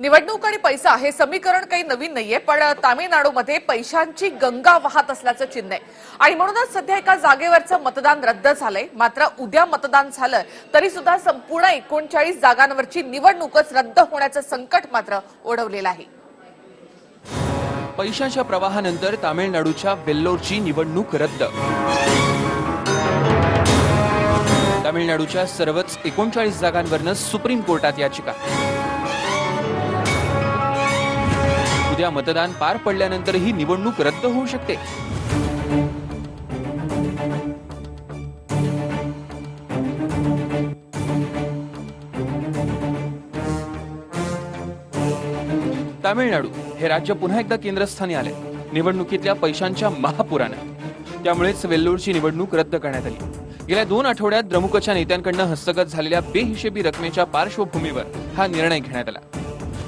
निवडणूक आणि पैसा हे समीकरण काही नवीन नाहीये पण तामिळनाडूमध्ये पैशांची गंगा वाहत असल्याचं चिन्ह आहे. आणि म्हणूनच सध्या एका जागेवरचं मतदान रद्द झालंय. मात्र उद्या मतदान झालं तरी सुद्धा संपूर्ण एकोणचाळीस जागांवरची निवडणूकच रद्द होण्याचं संकट मात्र ओढवलेलं आहे. पैशाच्या प्रवाहानंतर तामिळनाडूच्या वेल्लोरची निवडणूक रद्द. तामिळनाडूच्या सर्वच एकोणचाळीस जागांवरनं सुप्रीम कोर्टात याचिका. उद्या मतदान पार पडल्यानंतर ही निवडणूक रद्द होऊ शकते. तामिळनाडू हे राज्य पुन्हा एकदा केंद्रस्थानी आले. निवडणुकीतल्या पैशांच्या महापुरानं. त्यामुळेच वेल्लोरची निवडणूक रद्द करण्यात आली. गेल्या दोन आठवड्यात द्रमुकच्या नेत्यांकडनं हस्तगत झालेल्या बेहिशेबी रकमेच्या पार्श्वभूमीवर हा निर्णय घेण्यात आला.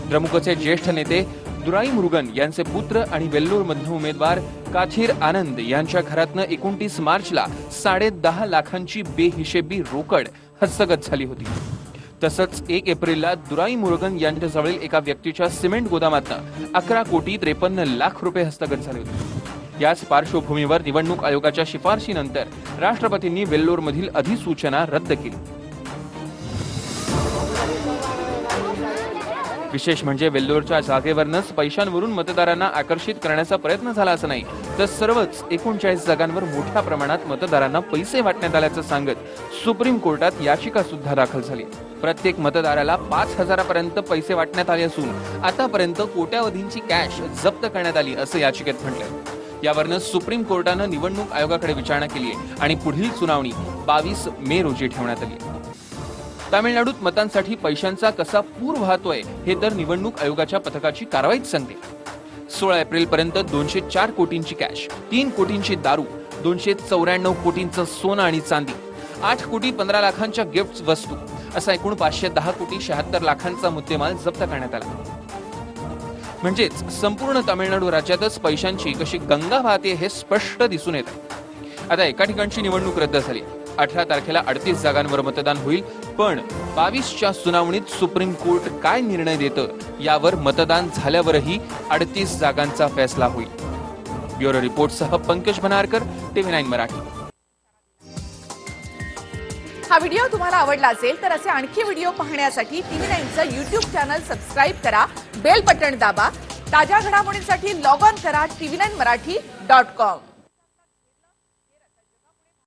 द्रमुकचे ज्येष्ठ नेते दुराई मुरुगन यांचे पुत्र आणि वेल्लोर मधले उमेदवार काथीर आनंद यांच्या घरातनं एकोणतीस मार्चला साडे दहा लाखांची बेहिशेबी रोकड हस्तगत झाली होती. तसंच एक एप्रिलला दुराई मुरुगन यांच्याजवळील एका व्यक्तीच्या सिमेंट गोदामातनं अकरा कोटी त्रेपन्न लाख रुपये हस्तगत झाले होते. याच पार्श्वभूमीवर निवडणूक आयोगाच्या शिफारशीनंतर राष्ट्रपतींनी वेल्लोरमधील अधिसूचना रद्द केली. विशेष म्हणजे वेल्लोरच्या जागेवरनच पैशांवरून मतदारांना आकर्षित करण्याचा प्रयत्न झाला असं नाही तर सर्वच एकोणचाळीस जागांवर मोठ्या प्रमाणात मतदारांना पैसे वाटण्यात आल्याचं सांगत सुप्रीम कोर्टात याचिका सुद्धा दाखल झाली. प्रत्येक मतदाराला पाच हजारापर्यंत पैसे वाटण्यात आले असून आतापर्यंत कोट्यावधींची कॅश जप्त करण्यात आली असं याचिकेत म्हटलं यावरनं सुप्रीम कोर्टानं निवडणूक आयोगाकडे विचारणा केली आहे आणि पुढील सुनावणी बावीस मे रोजी ठेवण्यात आली तामिळनाडूत मतांसाठी पैशांचा कसा पूर वाहतोय हे तर निवडणूक आयोगाच्या पथकाची कारवाईच सांगते सोळा एप्रिल पर्यंत दोनशे चार कोटींची कॅश तीन कोटींची दारू दोनशे चौऱ्याण्णव कोटींचं सोनं आणि चांदी आठ कोटी पंधरा लाखांच्या गिफ्ट वस्तू असा एकूण पाचशे दहा कोटी शहात्तर लाखांचा मुद्देमाल जप्त करण्यात आला. म्हणजेच संपूर्ण तामिळनाडू राज्यातच पैशांची कशी गंगा वाहते हे स्पष्ट दिसून येत. आता एका ठिकाणची निवडणूक रद्द झाली. अठरा तारखेला अडतीस जागांवर मतदान होईल. पण बावीसच्या सुनावणीत सुप्रीम कोर्ट काय निर्णय देतं? यावर मतदान झाल्यावरही अडतीस जागांचा फैसला होईल. ब्युरो रिपोर्टसह पंकज भनारकर टीव्ही नाईन मराठी. हा व्हिडिओ तुम्हाला आवडला असेल तर असे आणखी व्हिडिओ पाहण्यासाठी टीव्ही नाईनचं युट्यूब चॅनल सबस्क्राईब करा बेल बटन दाबा ताज्या घडामोडींसाठी लॉग ऑन करा TV nine Marathi dot com.